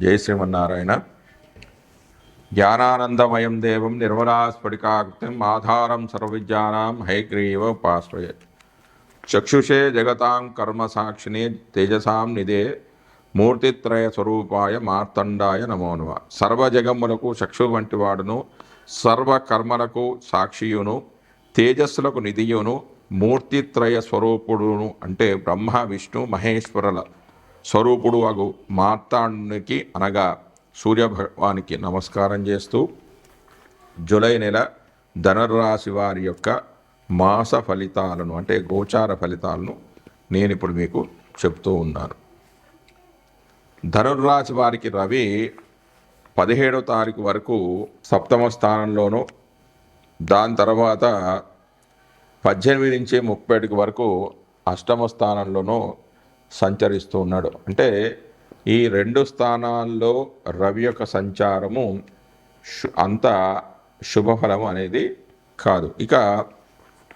జయ శ్రీమన్నారాయణ. జ్ఞానానందమయం దేవం నిర్మలాస్ఫటికాకృతిం ఆధారం సర్వవిద్యానాం హైగ్రీవ ఉపాశ్రయ. చక్షుషే జగతాం కర్మ సాక్షిని తేజసాం నిదే మూర్తిత్రయ స్వరూపాయ మార్తండాయ నమో నమ. సర్వజగములకు చక్షు వంటి వాడును సర్వకర్మలకు సాక్షియును తేజస్సులకు నిధియును మూర్తిత్రయ స్వరూపుడును అంటే బ్రహ్మ విష్ణు మహేశ్వరుల స్వరూపుడు అగు మార్తాండునికి అనగా సూర్యభగవానికి నమస్కారం చేస్తూ జూలై నెల ధనుర్రాశి వారి యొక్క మాస ఫలితాలను అంటే గోచార ఫలితాలను నేను ఇప్పుడు మీకు చెప్తూ ఉన్నాను. ధనుర్రాశి వారికి రవి పదిహేడో తారీఖు వరకు సప్తమ స్థానంలోనూ దాని తర్వాత పద్దెనిమిది నుంచి ముప్పై ఒకటి వరకు అష్టమ స్థానంలోనూ సంచరిస్తూ ఉన్నాడు. అంటే ఈ రెండు స్థానాల్లో రవి యొక్క సంచారము అంత శుభఫలం అనేది కాదు. ఇక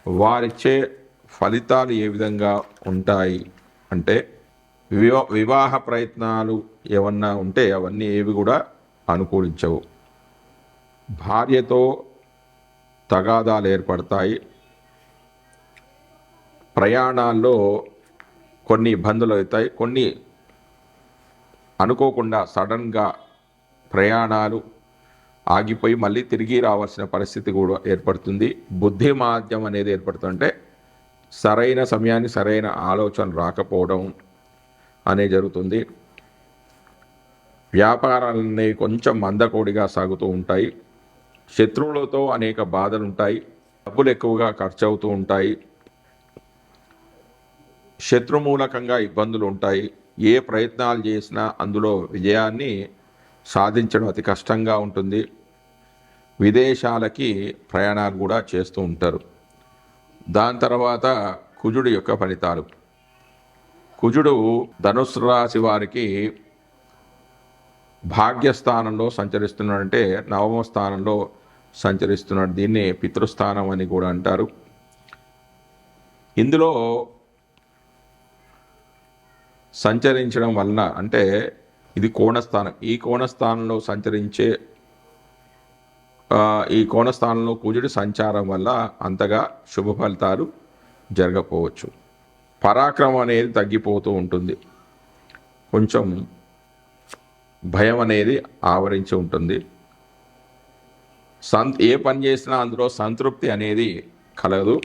వారిచ్చే ఫలితాలు ఏ విధంగా ఉంటాయి? అంటే వివా వివాహ ప్రయత్నాలు ఏమన్నా ఉంటే అవన్నీ ఏవి కూడా అనుకూలించవు. భార్యతో తగాదాలు ఏర్పడతాయి. ప్రయాణాల్లో కొన్ని ఇబ్బందులు అవుతాయి. కొన్ని అనుకోకుండా సడన్గా ప్రయాణాలు ఆగిపోయి మళ్ళీ తిరిగి రావాల్సిన పరిస్థితి కూడా ఏర్పడుతుంది. బుద్ధి మాధ్యం అనేది ఏర్పడుతుంటే సరైన సమయాన్ని సరైన ఆలోచన రాకపోవడం అనే జరుగుతుంది. వ్యాపారాలన్నీ కొంచెం మందకోడిగా సాగుతూ ఉంటాయి. శత్రువులతో అనేక బాధలు ఉంటాయి డబ్బులు ఎక్కువగా ఖర్చు అవుతూ ఉంటాయి. శత్రుమూలకంగా ఇబ్బందులు ఉంటాయి ఏ ప్రయత్నాలు చేసినా అందులో విజయాన్ని సాధించడం అతి కష్టంగా ఉంటుంది. విదేశాలకి ప్రయాణాలు కూడా చేస్తూ ఉంటారు. దాని తర్వాత కుజుడు యొక్క ఫలితాలు. కుజుడు ధనుసు రాశి వారికి భాగ్యస్థానంలో సంచరిస్తున్నాడంటే నవమ స్థానంలో సంచరిస్తున్నాడు. దీన్ని పితృస్థానం అని కూడా అంటారు. ఇందులో సంచరించడం వలన అంటే ఇది కోణస్థానం. ఈ కోణస్థానంలో సంచరించే ఈ కోణస్థానంలో కుజుడి సంచారం వల్ల అంతగా శుభ ఫలితాలు జరగకపోవచ్చు పరాక్రమం అనేది తగ్గిపోతూ ఉంటుంది. కొంచెం భయం అనేది ఆవరించి ఉంటుంది. సంత్ ఏ పని చేసినా అందులో సంతృప్తి అనేది కలగదు.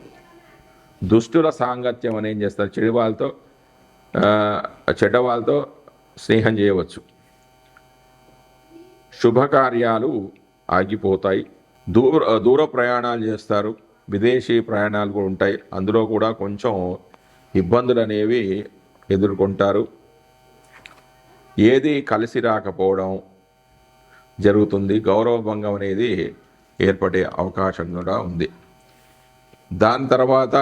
దుష్టుల సాంగత్యం అని ఏం చేస్తారు. చెడు వాళ్ళతో చెడ్డ వాళ్ళతో స్నేహం చేయవచ్చు. శుభకార్యాలు ఆగిపోతాయి. దూర దూర ప్రయాణాలు చేస్తారు. విదేశీ ప్రయాణాలు కూడా ఉంటాయి. అందులో కూడా కొంచెం ఇబ్బందులు అనేవి ఎదుర్కొంటారు. ఏది కలిసి రాకపోవడం జరుగుతుంది. గౌరవభంగం అనేది ఏర్పడే అవకాశం కూడా ఉంది. దాని తర్వాత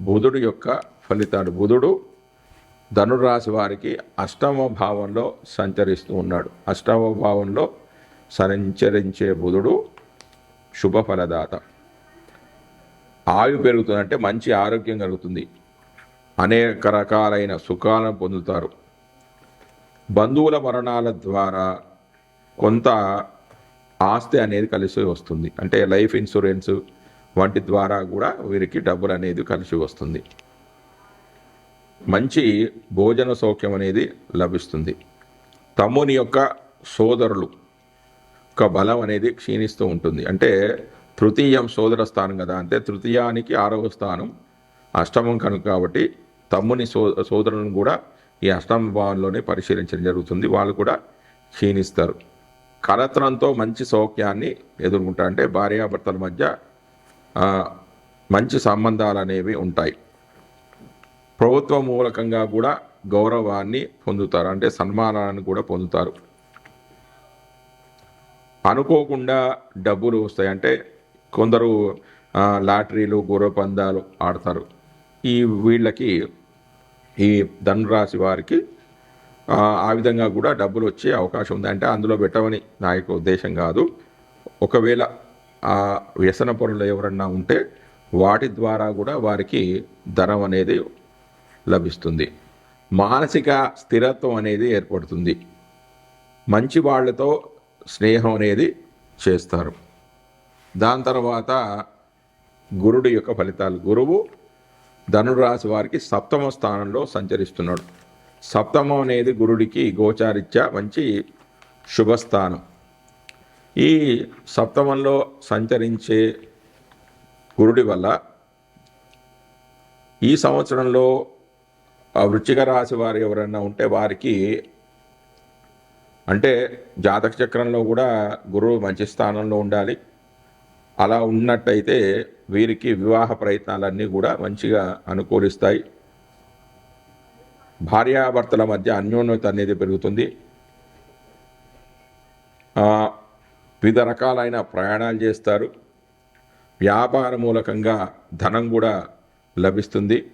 బుధుడు యొక్క ఫలితాలు. బుధుడు ధనురాశి వారికి అష్టమ భావంలో సంచరిస్తూ ఉన్నాడు. అష్టమ భావంలో సంచరించే బుధుడు శుభ ఫలదాత. ఆయు పెరుగుతుందంటే మంచి ఆరోగ్యం కలుగుతుంది. అనేక రకాలైన సుఖాలను పొందుతారు. బంధువుల మరణాల ద్వారా కొంత ఆస్తి అనేది కలిసి వస్తుంది. అంటే లైఫ్ ఇన్సూరెన్స్ వంటి ద్వారా కూడా వీరికి డబ్బులు అనేది కలిసి వస్తుంది. మంచి భోజన సౌఖ్యం అనేది లభిస్తుంది. తమ్ముని యొక్క సోదరులు యొక్క బలం అనేది క్షీణిస్తూ ఉంటుంది. అంటే తృతీయం సోదర స్థానం కదా అంటే తృతీయానికి ఆరవ స్థానం అష్టమం కనుక కాబట్టి తమ్ముని సో సోదరులను కూడా ఈ అష్టమ భావంలోనే పరిశీలించడం జరుగుతుంది. వాళ్ళు కూడా క్షీణిస్తారు. కలత్రంతో మంచి సౌఖ్యాన్ని ఎదుర్కొంటారు. అంటే భార్యాభర్తల మధ్య మంచి సంబంధాలు అనేవి ఉంటాయి. ప్రభుత్వ మూలకంగా కూడా గౌరవాన్ని పొందుతారు అంటే సన్మానాన్ని కూడా పొందుతారు. అనుకోకుండా డబ్బులు వస్తాయి అంటే కొందరు లాటరీలు గుర్ర పందాలు ఆడతారు. ఈ వీళ్ళకి ఈ ధనురాశి వారికి ఆ, ఆ విధంగా కూడా డబ్బులు వచ్చే అవకాశం ఉంది. అంటే అందులో పెట్టమని నా యొక్క ఉద్దేశం కాదు. ఒకవేళ ఆ వ్యసన పనులు ఎవరన్నా ఉంటే వాటి ద్వారా కూడా వారికి ధనం అనేది లభిస్తుంది. మానసిక స్థిరత్వం అనేది ఏర్పడుతుంది. మంచి వాళ్ళతో స్నేహం అనేది చేస్తారు. దాని తర్వాత గురుడు యొక్క ఫలితాలు. గురువు ధనురాశి వారికి సప్తమ స్థానంలో సంచరిస్తున్నాడు. సప్తమం అనేది గురుడికి గోచారిత్య మంచి శుభస్థానం. ఈ సప్తమంలో సంచరించే గురుడి వల్ల ఈ సంవత్సరంలో ఆ వృశ్చిక రాశి వారు ఎవరైనా ఉంటే వారికి అంటే జాతక చక్రంలో కూడా గురువు మంచి స్థానంలో ఉండాలి. అలా ఉన్నట్టయితే వీరికి వివాహ ప్రయత్నాలన్నీ కూడా మంచిగా అనుకూలిస్తాయి. భార్యాభర్తల మధ్య అన్యోన్యత అనేది పెరుగుతుంది. వివిధ రకాలైన ప్రయాణాలు చేస్తారు. వ్యాపార మూలకంగా ధనం కూడా లభిస్తుంది.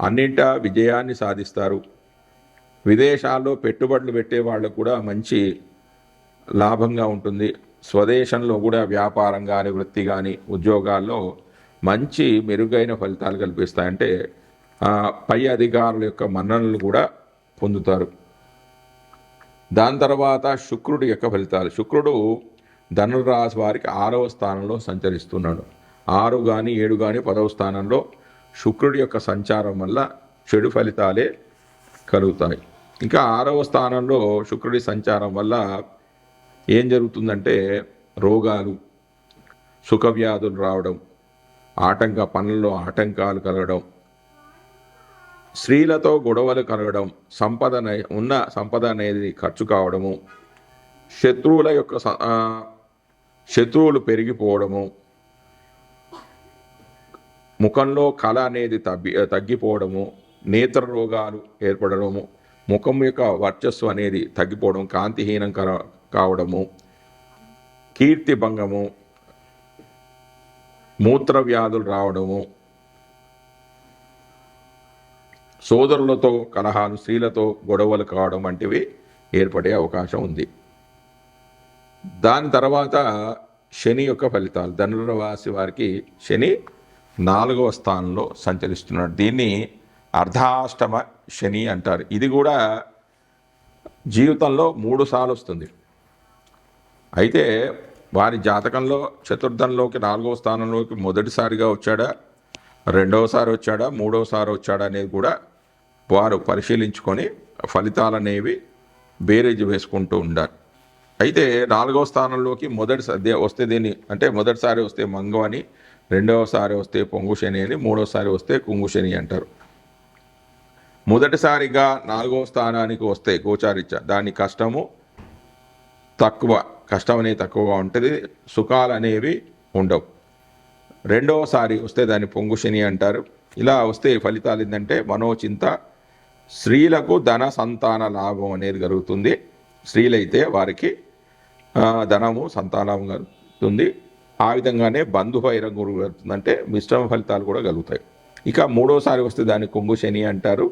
అన్నింటా విజయాన్ని సాధిస్తారు. విదేశాల్లో పెట్టుబడులు పెట్టే వాళ్ళకు కూడా మంచి లాభంగా ఉంటుంది. స్వదేశంలో కూడా వ్యాపారం కానీ వృత్తి కానీ ఉద్యోగాల్లో మంచి మెరుగైన ఫలితాలు కల్పిస్తాయంటే పై అధికారుల యొక్క మన్ననలు కూడా పొందుతారు. దాని తర్వాత శుక్రుడి యొక్క ఫలితాలు. శుక్రుడు ధనురాశి వారికి ఆరవ స్థానంలో సంచరిస్తున్నాడు. ఆరు కానీ ఏడు కానీ పదవ స్థానంలో శుక్రుడి యొక్క సంచారం వల్ల చెడు ఫలితాలే కలుగుతాయి. ఇంకా ఆరవ స్థానంలో శుక్రుడి సంచారం వల్ల ఏం జరుగుతుందంటే రోగాలు సుఖవ్యాధులు రావడం ఆటంక పనుల్లో ఆటంకాలు కలగడం స్త్రీలతో గొడవలు కలగడం సంపద ఉన్న సంపద అనేది ఖర్చు కావడము శత్రువుల యొక్క స- శత్రువులు పెరిగిపోవడము ముఖంలో కళ అనేది తగ్గి తగ్గిపోవడము నేత్ర రోగాలు ఏర్పడడము ముఖం యొక్క వర్చస్సు అనేది తగ్గిపోవడం కాంతిహీనం కర- కావడము కీర్తి భంగము మూత్ర వ్యాధులు రావడము సోదరులతో కలహాలు స్త్రీలతో గొడవలు కావడం వంటివి ఏర్పడే అవకాశం ఉంది. దాని తర్వాత శని యొక్క ఫలితాలు. ధనుర్వాసి వారికి శని నాలుగవ స్థానంలో సంచరిస్తున్నాడు. దీన్ని అర్ధాష్టమ శని అంటారు. ఇది కూడా జీవితంలో మూడు సార్లు వస్తుంది. అయితే వారి జాతకంలో చతుర్థంలోకి నాలుగవ స్థానంలోకి మొదటిసారిగా వచ్చాడా? రెండవసారి వచ్చాడా? మూడవసారి వచ్చాడా అనేది కూడా వారు పరిశీలించుకొని ఫలితాలు అనేవి బేరేజ్ వేసుకుంటూ ఉండాలి. అయితే నాలుగవ స్థానంలోకి మొదటి వస్తే దీన్ని? అంటే మొదటిసారి వస్తే మంగం అని రెండవసారి వస్తే పొంగు శని అని మూడవసారి వస్తే కుంగు శని అంటారు. మొదటిసారిగా నాలుగవ స్థానానికి వస్తే గోచారిత్య దాని కష్టము తక్కువ కష్టం అనేది తక్కువగా ఉంటుంది సుఖాలు అనేవి ఉండవు. రెండవసారి వస్తే దాన్ని పొంగు శని అంటారు. ఇలా వస్తే ఫలితాలు ఏంటంటే మనోచింత స్త్రీలకు ధన సంతాన లాభం అనేది కలుగుతుంది. స్త్రీలైతే వారికి ధనము సంతానం కలుగుతుంది. ఆ విధంగానే బంధువైరం గురు కలుగుతుంది అంటే మిశ్రమ ఫలితాలు కూడా కలుగుతాయి. ఇక మూడోసారి వస్తే దాన్ని కుంభు శని అంటారు.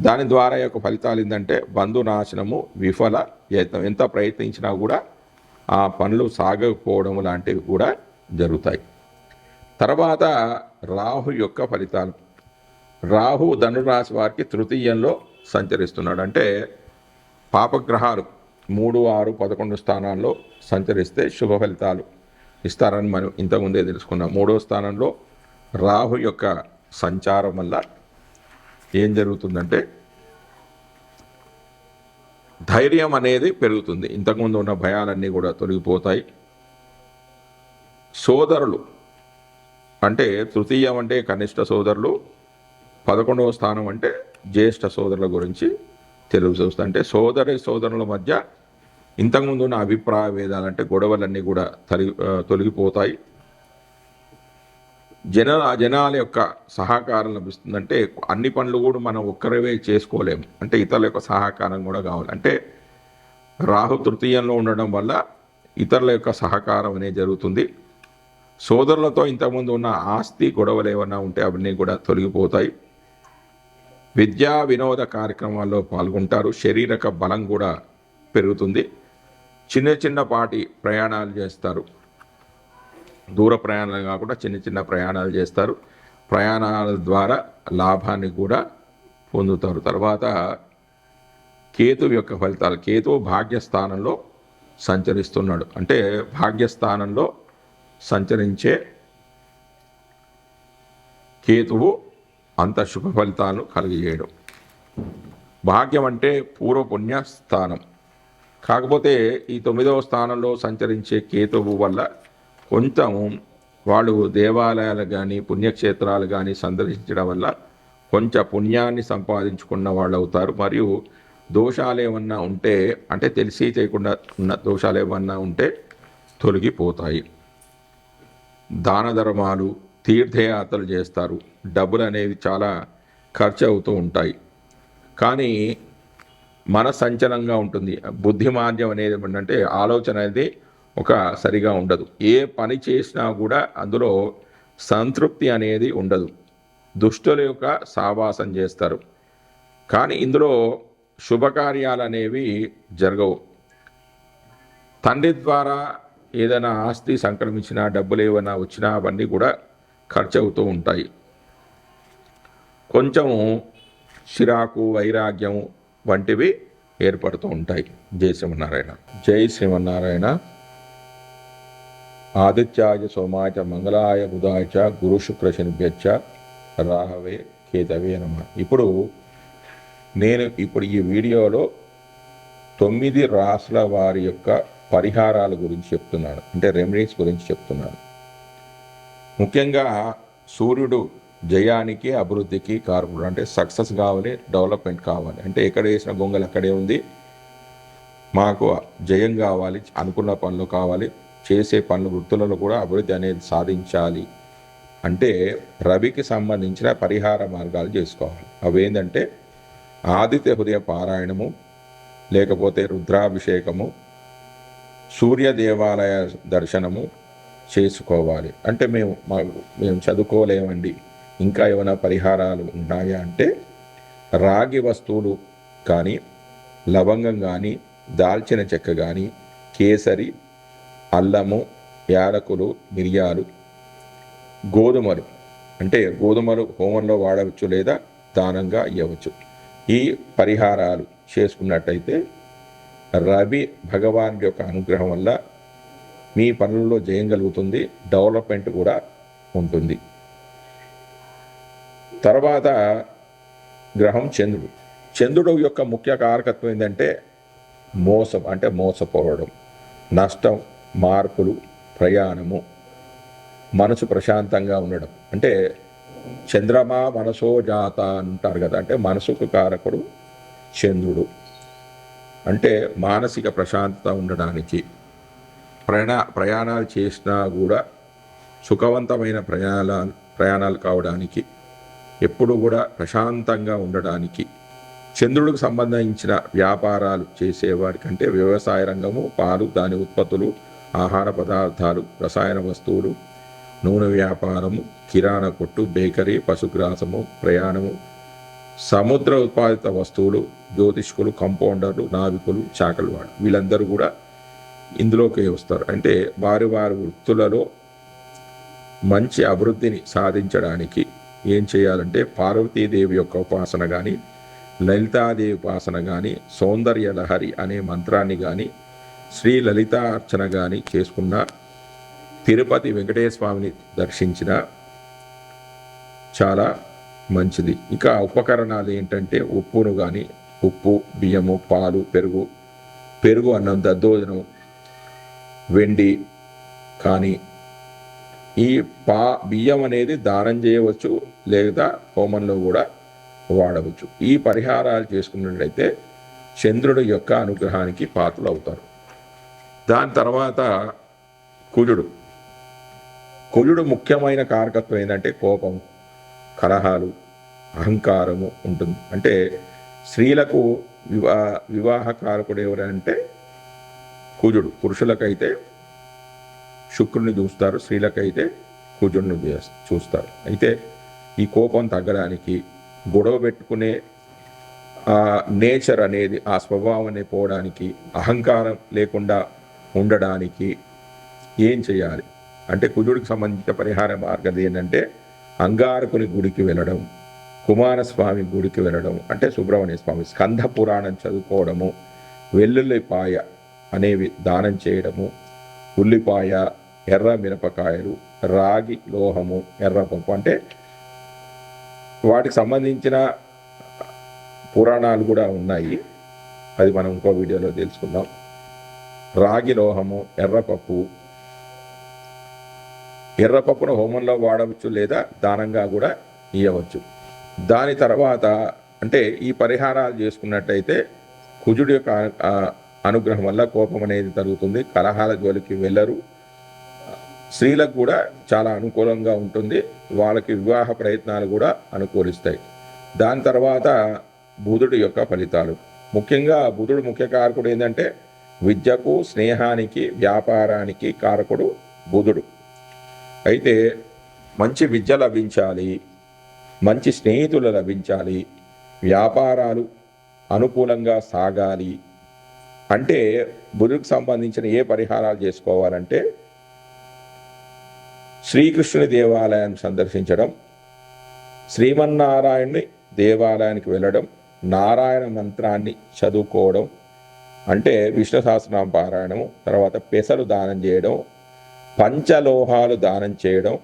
దాని ద్వారా యొక్క ఫలితాలు ఏంటంటే బంధు నాశనము విఫల యత్నం ఎంత ప్రయత్నించినా కూడా ఆ పనులు సాగకపోవడం లాంటివి కూడా జరుగుతాయి. తర్వాత రాహు యొక్క ఫలితాలు. రాహు ధనురాశి వారికి తృతీయంలో సంచరిస్తున్నాడు. అంటే పాపగ్రహాలు మూడు ఆరు పదకొండు స్థానాల్లో సంచరిస్తే శుభ ఫలితాలు. ఇస్తారని మనం ఇంతకుముందే తెలుసుకున్నాం. మూడో స్థానంలో రాహు యొక్క సంచారం వల్ల ఏం జరుగుతుందంటే ధైర్యం అనేది పెరుగుతుంది. ఇంతకుముందు ఉన్న భయాలన్నీ కూడా తొలగిపోతాయి. సోదరులు అంటే తృతీయం అంటే కనిష్ట సోదరులు పదకొండవ స్థానం అంటే జ్యేష్ఠ సోదరుల గురించి తెలుగు చూస్తా అంటే సోదరి సోదరుల మధ్య ఇంతకుముందు ఉన్న అభిప్రాయ భేదాలంటే గొడవలన్నీ కూడా తొలగి తొలగిపోతాయి. జన జనాల యొక్క సహకారం లభిస్తుందంటే అన్ని పనులు కూడా మనం ఒక్కరివే చేసుకోలేము. అంటే ఇతరుల యొక్క సహకారం కూడా కావాలి. అంటే రాహు తృతీయంలో ఉండడం వల్ల ఇతరుల యొక్క సహకారం అనేది జరుగుతుంది. సోదరులతో ఇంతకుముందు ఉన్న ఆస్తి గొడవలు ఏమన్నా ఉంటే అవన్నీ కూడా తొలగిపోతాయి. విద్యా వినోద కార్యక్రమాల్లో పాల్గొంటారు. శారీరక బలం కూడా పెరుగుతుంది. చిన్న చిన్నపాటి ప్రయాణాలు చేస్తారు. దూర ప్రయాణాలు కాకుండా చిన్న చిన్న ప్రయాణాలు చేస్తారు. ప్రయాణాల ద్వారా లాభాన్ని కూడా పొందుతారు. తర్వాత కేతు యొక్క ఫలితాలు. కేతు భాగ్యస్థానంలో సంచరిస్తున్నాడు. అంటే భాగ్యస్థానంలో సంచరించే కేతువు అంత శుభ ఫలితాలను కలిగజేయడం భాగ్యం అంటే పూర్వపుణ్య స్థానం కాకపోతే ఈ తొమ్మిదవ స్థానంలో సంచరించే కేతువు వల్ల కొంచెం వాళ్ళు దేవాలయాలు కానీ పుణ్యక్షేత్రాలు కానీ సందర్శించడం వల్ల కొంచెం పుణ్యాన్ని సంపాదించుకున్న వాళ్ళు అవుతారు. మరియు దోషాలు ఏమన్నా ఉంటే అంటే తెలిసి చేయకుండా ఉన్న దోషాలు ఏమన్నా ఉంటే తొలగిపోతాయి. దాన ధర్మాలు తీర్థయాత్రలు చేస్తారు. డబ్బులు అనేవి చాలా ఖర్చు అవుతూ ఉంటాయి. కానీ మనసంచలంగా ఉంటుంది. బుద్ధిమాంద్యం అనేది ఏంటంటే ఆలోచన అనేది ఒక సరిగా ఉండదు. ఏ పని చేసినా కూడా అందులో సంతృప్తి అనేది ఉండదు. దుష్టుల యొక్క సావాసం చేస్తారు. కానీ ఇందులో శుభకార్యాలు అనేవి జరగవు. తండ్రి ద్వారా ఏదైనా ఆస్తి సంక్రమించినా డబ్బులు ఏమైనా వచ్చినా అవన్నీ కూడా ఖర్చు అవుతూ ఉంటాయి. కొంచెం చిరాకు వైరాగ్యం వంటివి ఏర్పడుతూ ఉంటాయి. జై శ్రీమన్నారాయణ. జై శ్రీమన్నారాయణ. ఆదిత్యాయ సోమాయ మంగళాయ బుధాయ చ గురు శుక్ర శనిభ్యచ్చ రాహవే కేతవే నమ. ఇప్పుడు నేను ఇప్పుడు ఈ వీడియోలో తొమ్మిది రాసుల వారి యొక్క పరిహారాల గురించి చెప్తున్నాను. అంటే రెమెడీస్ గురించి చెప్తున్నాను. ముఖ్యంగా సూర్యుడు జయానికి అభివృద్ధికి కారకుడు. అంటే సక్సెస్ కావాలి డెవలప్మెంట్ కావాలి. అంటే ఎక్కడ వేసిన గొంగలు అక్కడే ఉంది. మాకు జయం కావాలి అనుకున్న పనులు కావాలి చేసే పనులు వృత్తులలో కూడా అభివృద్ధి అనేది సాధించాలి. అంటే రవికి సంబంధించిన పరిహార మార్గాలు చేసుకోవాలి. అవి ఏంటంటే ఆదిత్య హృదయ పారాయణము లేకపోతే రుద్రాభిషేకము సూర్య దేవాలయ దర్శనము చేసుకోవాలి. అంటే మేము మా మేము చదువుకోలేమండి. ఇంకా ఏమైనా పరిహారాలు ఉన్నాయా అంటే రాగి వస్తువులు కానీ లవంగం కానీ దాల్చిన చెక్క కానీ కేసరి అల్లము యాలకులు మిరియాలు గోధుమలు. అంటే గోధుమలు హోమంలో వాడవచ్చు లేదా దానంగా ఇవ్వచ్చు ఈ పరిహారాలు చేసుకున్నట్టయితే రవి భగవాన్ యొక్క అనుగ్రహం వల్ల మీ పనుల్లో జయం కలుగుతుంది డెవలప్మెంట్ కూడా ఉంటుంది. తర్వాత గ్రహం చంద్రుడు. చంద్రుడు యొక్క ముఖ్య కారకత్వం ఏంటంటే మోసం అంటే మోసపోవడం నష్టం మార్పులు ప్రయాణము మనసు ప్రశాంతంగా ఉండడం. అంటే చంద్రమా మనసో జాత అంటారు కదా అంటే మనసుకు కారకుడు చంద్రుడు. అంటే మానసిక ప్రశాంతత ఉండడానికి ప్రయాణ ప్రయాణాలు చేసినా కూడా సుఖవంతమైన ప్రయాణాలు ప్రయాణాలు కావడానికి ఎప్పుడూ కూడా ప్రశాంతంగా ఉండడానికి. చంద్రుడికి సంబంధించిన వ్యాపారాలు చేసేవారికంటే వ్యవసాయ రంగము పాలు దాని ఉత్పత్తులు ఆహార పదార్థాలు రసాయన వస్తువులు నూనె వ్యాపారము కిరాణా కొట్టు బేకరీ పశుగ్రాసము ప్రయాణము సముద్ర ఉత్పాదిత వస్తువులు జ్యోతిష్కులు కంపౌండర్లు నావికులు చాకలు వాడు వీళ్ళందరూ కూడా ఇందులోకి వస్తారు. అంటే వారి వారి వృత్తులలో మంచి అభివృద్ధిని సాధించడానికి ఏం చేయాలంటే పార్వతీదేవి యొక్క ఉపాసన కానీ లలితాదేవి ఉపాసన కానీ సౌందర్య లహరి అనే మంత్రాన్ని కానీ శ్రీ లలితార్చన కానీ చేసుకున్న తిరుపతి వెంకటేశ్వర దర్శించిన చాలా మంచిది. ఇక ఉపకరణాలు ఏంటంటే ఉప్పును కానీ ఉప్పు బియ్యము పాలు పెరుగు పెరుగు అన్నం దద్దోజనం వెండి కానీ ఈ పా బియ్యం అనేది దానం చేయవచ్చు లేదా హోమంలో కూడా వాడవచ్చు. ఈ పరిహారాలు చేసుకున్నట్లయితే చంద్రుడి యొక్క అనుగ్రహానికి పాత్రలు అవుతారు దాని తర్వాత కుజుడు. కుజుడు ముఖ్యమైన కారకత్వం ఏంటంటే కోపం కలహాలు అహంకారము ఉంటుంది. అంటే స్త్రీలకు వివా వివాహ కారకుడు ఎవరంటే కుజుడు. పురుషులకైతే శుక్రుని చూస్తారు స్త్రీలకైతే కుజుడిని చూస్తారు. అయితే ఈ కోపం తగ్గడానికి గొడవ పెట్టుకునే ఆ నేచర్ అనేది ఆ స్వభావం అనేది పోవడానికి అహంకారం లేకుండా ఉండడానికి ఏం చేయాలి? అంటే కుజుడికి సంబంధించిన పరిహార మార్గం ఏంటంటే అంగారకుని గుడికి వెళ్ళడం కుమారస్వామి గుడికి వెళ్ళడం అంటే సుబ్రహ్మణ్య స్వామి స్కంధ పురాణం చదువుకోవడము వెల్లుల్లిపాయ అనేవి దానం చేయడము ఉల్లిపాయ ఎర్ర మిరపకాయలు రాగి లోహము ఎర్రపప్పు అంటే వాటికి సంబంధించిన పురాణాలు కూడా ఉన్నాయి. అది మనం ఇంకో వీడియోలో తెలుసుకుందాం. రాగి లోహము ఎర్రపప్పు ఎర్రపప్పును హోమంలో వాడవచ్చు లేదా దానంగా కూడా ఇవ్వవచ్చు దాని తర్వాత అంటే ఈ పరిహారాలు చేసుకున్నట్టయితే కుజుడి యొక్క అనుగ్రహం వల్ల కోపం అనేది తరుగుతుంది. కలహాల జోలికి వెళ్ళరు. స్త్రీలకు కూడా చాలా అనుకూలంగా ఉంటుంది. వాళ్ళకి వివాహ ప్రయత్నాలు కూడా అనుకూలిస్తాయి. దాని తర్వాత బుధుడి యొక్క ఫలితాలు. ముఖ్యంగా బుధుడు ముఖ్య కారకుడు ఏంటంటే విద్యకు స్నేహానికి వ్యాపారానికి కారకుడు బుధుడు. అయితే మంచి విద్య లభించాలి మంచి స్నేహితులు లభించాలి వ్యాపారాలు అనుకూలంగా సాగాలి అంటే బురుకు సంబంధించిన ఏ పరిహారాలు చేసుకోవాలంటే శ్రీకృష్ణుని దేవాలయాన్ని సందర్శించడం శ్రీమన్నారాయణుని దేవాలయానికి వెళ్ళడం నారాయణ మంత్రాన్ని చదువుకోవడం అంటే విష్ణు సహస్రనామ పారాయణము తర్వాత పెసలు దానం చేయడం పంచలోహాలు దానం చేయడం.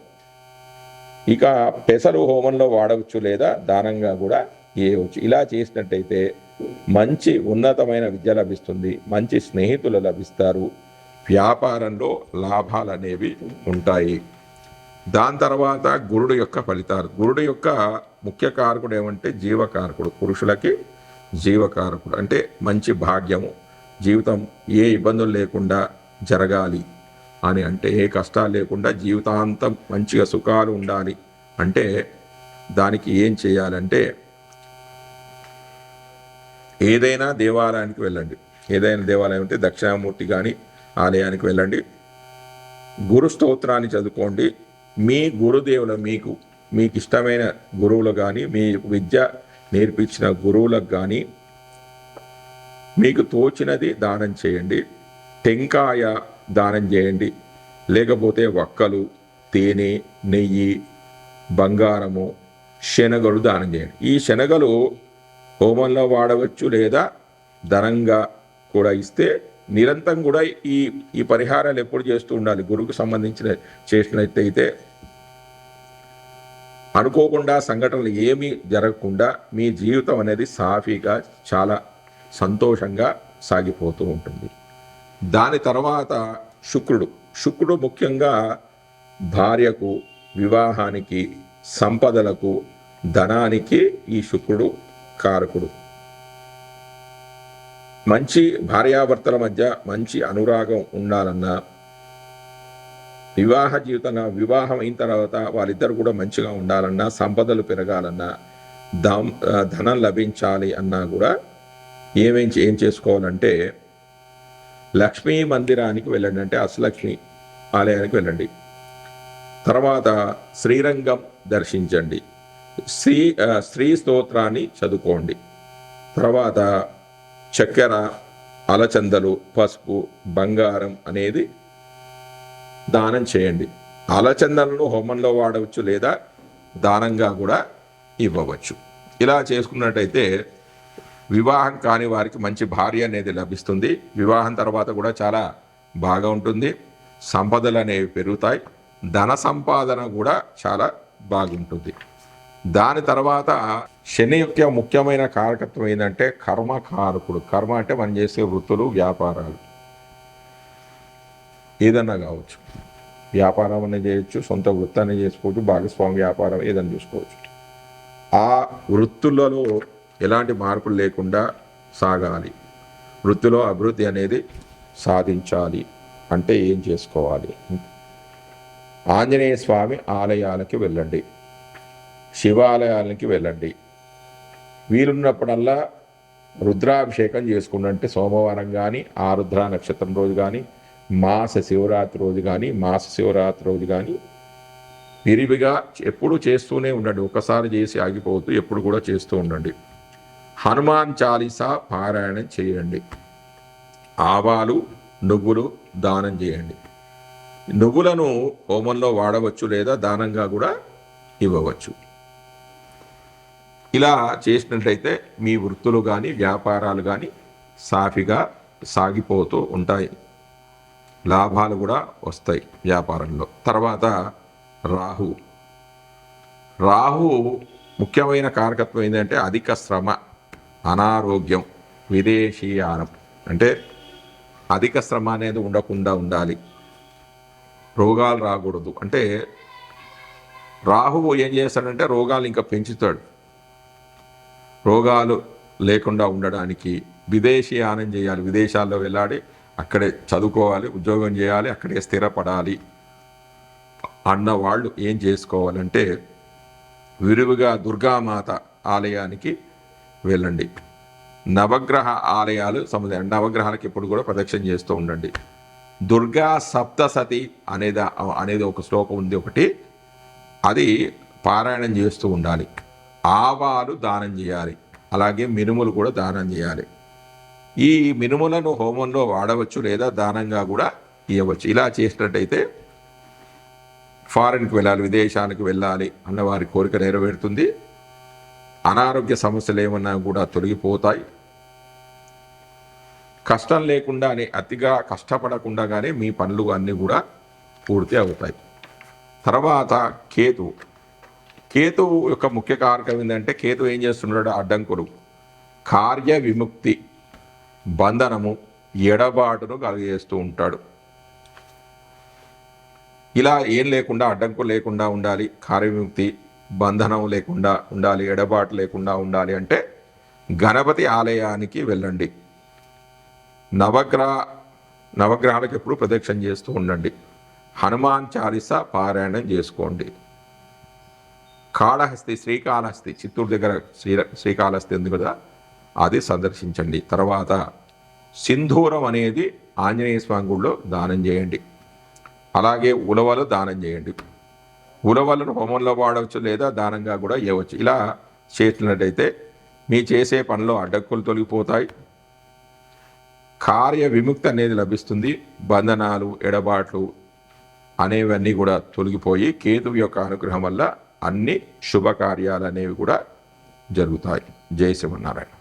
ఇక పెసలు హోమంలో వాడవచ్చు లేదా దానంగా కూడా చేయవచ్చు. ఇలా చేసినట్టయితే మంచి ఉన్నతమైన విద్య లభిస్తుంది మంచి స్నేహితులు లభిస్తారు. వ్యాపారంలో లాభాలు అనేవి ఉంటాయి. దాని తర్వాత గురుడు యొక్క ఫలితాలు. గురుడు యొక్క ముఖ్య కారకుడు ఏమంటే జీవకారకుడు. పురుషులకి జీవకారకుడు అంటే మంచి భాగ్యము. జీవితం ఏ ఇబ్బందులు లేకుండా జరగాలి అని అంటే ఏ కష్టాలు లేకుండా జీవితాంతం మంచిగా సుఖాలు ఉండాలి అంటే దానికి ఏం చేయాలంటే ఏదైనా దేవాలయానికి వెళ్ళండి. ఏదైనా దేవాలయం అంటే దక్షిణామూర్తి కానీ ఆలయానికి వెళ్ళండి. గురు స్తోత్రాన్ని చదువుకోండి. మీ గురుదేవులు మీకు మీకు ఇష్టమైన గురువులు కానీ మీ విద్య నేర్పించిన గురువులకు కానీ మీకు తోచినది దానం చేయండి. టెంకాయ దానం చేయండి. లేకపోతే వక్కలు తేనె నెయ్యి బంగారము శనగలు దానం చేయండి. ఈ శనగలు హోమంలో వాడవచ్చు లేదా ధనంగా కూడా ఇస్తే నిరంతరం కూడా ఈ ఈ పరిహారాలు ఎప్పుడు చేస్తూ ఉండాలి. గురువుకు సంబంధించిన చేసినట్టయితే అనుకోకుండా సంఘటనలు ఏమీ జరగకుండా మీ జీవితం అనేది సాఫీగా చాలా సంతోషంగా సాగిపోతూ ఉంటుంది. దాని తర్వాత శుక్రుడు. శుక్రుడు ముఖ్యంగా భార్యకు వివాహానికి సంపదలకు ధనానికి ఈ శుక్రుడు కారకుడు మంచి భార్యాభర్తల మధ్య మంచి అనురాగం ఉండాలన్నా వివాహ జీవితంగా వివాహం అయిన తర్వాత వాళ్ళిద్దరు కూడా మంచిగా ఉండాలన్నా సంపదలు పెరగాలన్నా దం ధనం లభించాలి అన్నా కూడా ఏమేం ఏం చేసుకోవాలంటే లక్ష్మీ మందిరానికి వెళ్ళండి. అంటే అష్టలక్ష్మి ఆలయానికి వెళ్ళండి. తర్వాత శ్రీరంగం దర్శించండి. శ్రీ స్త్రీ స్తోత్రాన్ని చదువుకోండి. తర్వాత చక్కెర అలచందలు పసుపు బంగారం అనేది దానం చేయండి. అలచందలను హోమంలో వాడవచ్చు లేదా దానంగా కూడా ఇవ్వవచ్చు. ఇలా చేసుకున్నట్టయితే వివాహం కాని వారికి మంచి భార్య అనేది లభిస్తుంది. వివాహం తర్వాత కూడా చాలా బాగా ఉంటుంది. సంపదలు అనేవి పెరుగుతాయి. ధన సంపాదన కూడా చాలా బాగుంటుంది. దాని తర్వాత శని యొక్క ముఖ్యమైన కారకత్వం ఏంటంటే కర్మ కారకుడు. కర్మ అంటే మనం చేసే వృత్తులు వ్యాపారాలు. ఏదన్నా కావచ్చు. వ్యాపారం అనేది చేయొచ్చు సొంత వృత్తాన్ని చేసుకోవచ్చు భాగస్వామి వ్యాపారం ఏదైనా చూసుకోవచ్చు. ఆ వృత్తులలో ఎలాంటి మార్పులు లేకుండా సాగాలి. వృత్తిలో అభివృద్ధి అనేది సాధించాలి అంటే ఏం చేసుకోవాలి? ఆంజనేయ స్వామి ఆలయాలకి వెళ్ళండి. శివాలయాలకి వెళ్ళండి. వీలున్నప్పుడల్లా రుద్రాభిషేకం చేసుకున్నంటే సోమవారం కానీ ఆరుద్ర నక్షత్రం రోజు కానీ మాస శివరాత్రి రోజు కానీ మాస శివరాత్రి రోజు కానీ విరివిగా ఎప్పుడు చేస్తూనే ఉండండి. ఒకసారి చేసి ఆగిపోవద్దు ఎప్పుడు కూడా చేస్తూ ఉండండి. హనుమాన్ చాలీసా పారాయణం చేయండి. ఆవాలు నువ్వులు దానం చేయండి. నువ్వులను హోమంలో వాడవచ్చు లేదా దానంగా కూడా ఇవ్వవచ్చు. ఇలా చేసినట్లయితే మీ వృత్తులు కానీ వ్యాపారాలు కానీ సాఫీగా సాగిపోతూ ఉంటాయి. లాభాలు కూడా వస్తాయి వ్యాపారంలో. తర్వాత రాహు. రాహు ముఖ్యమైన కారకత్వం ఏంటంటే అధిక శ్రమ అనారోగ్యం విదేశీయానం. అంటే అధిక శ్రమ అనేది ఉండకుండా ఉండాలి. రోగాలు రాకూడదు. అంటే రాహువు ఏం చేస్తాడంటే రోగాలు ఇంకా పెంచుతాడు. రోగాలు లేకుండా ఉండడానికి విదేశీయానం చేయాలి విదేశాల్లో వెళ్ళాలి అక్కడే చదువుకోవాలి ఉద్యోగం చేయాలి అక్కడే స్థిరపడాలి. అన్న వాళ్ళు ఏం చేసుకోవాలంటే విరివిగా దుర్గామాత ఆలయానికి వెళ్ళండి. నవగ్రహ ఆలయాలు సముదాయ నవగ్రహాలకు ఎప్పుడు కూడా ప్రదక్షిణ చేస్తూ ఉండండి. దుర్గా సప్తసతి అనేది అనేది ఒక శ్లోకం ఉంది ఒకటి. అది పారాయణం చేస్తూ ఉండాలి. ఆవాలు దానం చేయాలి. అలాగే మినుములు కూడా దానం చేయాలి. ఈ మినుములను హోమంలో వాడవచ్చు లేదా దానంగా కూడా ఇవ్వచ్చు ఇలా చేసినట్టయితే ఫారిన్కి వెళ్ళాలి విదేశాలకు వెళ్ళాలి అన్న వారి కోరిక నెరవేరుతుంది. అనారోగ్య సమస్యలు ఏమన్నా కూడా తొలగిపోతాయి. కష్టం లేకుండానే అతిగా కష్టపడకుండానే మీ పనులు అన్నీ కూడా పూర్తి అవుతాయి. తర్వాత కేతు. కేతువు యొక్క ముఖ్య కారకం ఏంటంటే కేతు ఏం చేస్తున్నాడు? అడ్డంకులు. కార్య విముక్తి బంధనము ఎడబాటును కలిగజేస్తూ ఉంటాడు. ఇలా ఏం లేకుండా అడ్డంకు లేకుండా ఉండాలి. కార్యవిముక్తి బంధనం లేకుండా ఉండాలి ఎడబాటు లేకుండా ఉండాలి అంటే గణపతి ఆలయానికి వెళ్ళండి. నవగ్రహ నవగ్రహాలకు ఎప్పుడు ప్రదక్షిణ చేస్తూ ఉండండి. హనుమాన్ చాలీస పారాయణం చేసుకోండి. కాళహస్తి శ్రీకాళహస్తి చిత్తూరు దగ్గర శ్రీ శ్రీకాళహస్తి ఉంది కదా అది సందర్శించండి. తర్వాత సింధూరం అనేది ఆంజనేయ స్వామి గుడిలో దానం చేయండి. అలాగే ఉలవలు దానం చేయండి. ఉలవలను హోమంలో వాడవచ్చు లేదా దానంగా కూడా ఇవ్వచ్చు ఇలా చేసినట్టయితే మీ చేసే పనిలో అడ్డక్కులు తొలగిపోతాయి. కార్య విముక్తి అనేది లభిస్తుంది. బంధనాలు ఎడబాట్లు అనేవన్నీ కూడా తొలగిపోయి కేతువు యొక్క అనుగ్రహం వల్ల అన్ని శుభకార్యాలు అనేవి కూడా జరుగుతాయి. జై శివనారాయణ